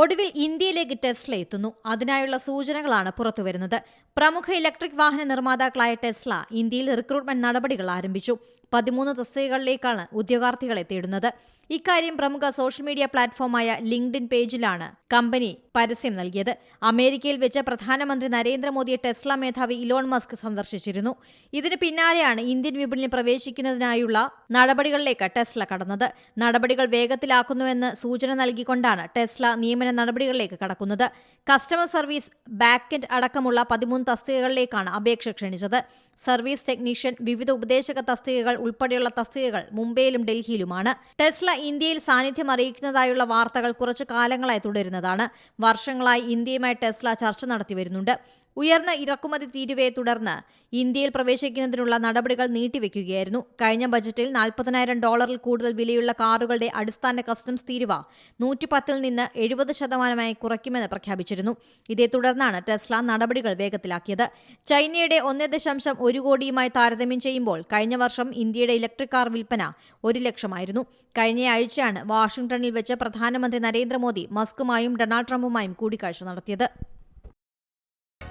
ഒടുവിൽ ഇന്ത്യയിലേക്ക് ടെസ്ല എത്തുന്നു. അതിനായുള്ള സൂചനകളാണ് പുറത്തുവരുന്നത് പ്രമുഖ ഇലക്ട്രിക് വാഹന നിർമ്മാതാക്കളായ ടെസ്ല ഇന്ത്യയിൽ റിക്രൂട്ട്മെന്റ് നടപടികൾ ആരംഭിച്ചു. പതിമൂന്ന് തസ്തികകളിലേക്കാണ് ഉദ്യോഗാർത്ഥികളെ തേടുന്നത്. ഇക്കാര്യം പ്രമുഖ സോഷ്യൽ മീഡിയ പ്ലാറ്റ്ഫോമായ ലിങ്ക്ഡിൻ പേജിലാണ് കമ്പനി പരസ്യം നൽകിയത്. അമേരിക്കയിൽ വെച്ച് പ്രധാനമന്ത്രി നരേന്ദ്രമോദിയെ ടെസ്ല മേധാവി ഇലോൺ മസ്ക് സന്ദർശിച്ചിരുന്നു. ഇതിന് പിന്നാലെയാണ് ഇന്ത്യൻ വിപണിയിൽ പ്രവേശിക്കുന്നതിനായുള്ള നടപടികളിലേക്ക് ടെസ്ല കടന്നത്. നടപടികൾ വേഗത്തിലാക്കുന്നുവെന്ന് സൂചന നൽകിക്കൊണ്ടാണ് ടെസ്ല നിയമന നടപടികളിലേക്ക് കടക്കുന്നത്. കസ്റ്റമർ സർവീസ് ബാക്കെൻഡ് അടക്കമുള്ള പതിമൂന്ന് തസ്തികകളിലേക്കാണ് അപേക്ഷ ക്ഷണിച്ചത്. സർവീസ് ടെക്നീഷ്യൻ വിവിധ ഉപദേശക തസ്തികകൾ ഉൾപ്പെടെയുള്ള തസ്തികകൾ മുംബൈയിലും ഡൽഹിയിലുമാണ്. ടെസ്ല ഇന്ത്യയിൽ സാന്നിധ്യം അറിയിക്കുന്നതായുള്ള വാർത്തകൾ കുറച്ചു കാലങ്ങളായി തുടരുന്നതാണ്. വർഷങ്ങളായി ഇന്ത്യയുമായി ടെസ്ല ചർച്ച നടത്തി വരുന്നുണ്ട്. ഉയർന്ന ഇറക്കുമതി തീരുവയെ തുടർന്ന് ഇന്ത്യയിൽ പ്രവേശിക്കുന്നതിനുള്ള നടപടികൾ നീട്ടിവെക്കുകയായിരുന്നു. കഴിഞ്ഞ ബജറ്റിൽ നാൽപ്പതിനായിരം ഡോളറിൽ കൂടുതൽ വിലയുള്ള കാറുകളുടെ അടിസ്ഥാന കസ്റ്റംസ് തീരുവ നൂറ്റിപ്പത്തിൽ നിന്ന് എഴുപത് ശതമാനമായി കുറയ്ക്കുമെന്ന് പ്രഖ്യാപിച്ചിരുന്നു. ഇതേ തുടർന്നാണ് ടെസ്ല നടപടികൾ വേഗത്തിലാക്കിയത്. ചൈനയുടെ ഒന്ന് ദശാംശം ഒരു കോടിയുമായി താരതമ്യം ചെയ്യുമ്പോൾ കഴിഞ്ഞ വർഷം ഇന്ത്യയുടെ ഇലക്ട്രിക് കാർ വിൽപ്പന ഒരു ലക്ഷമായിരുന്നു. കഴിഞ്ഞ ആഴ്ചയാണ് വാഷിംഗ്ടണിൽ വെച്ച് പ്രധാനമന്ത്രി നരേന്ദ്രമോദി മസ്കുമായും ഡൊണാൾഡ് ട്രംപുമായും കൂടിക്കാഴ്ച നടത്തിയത്.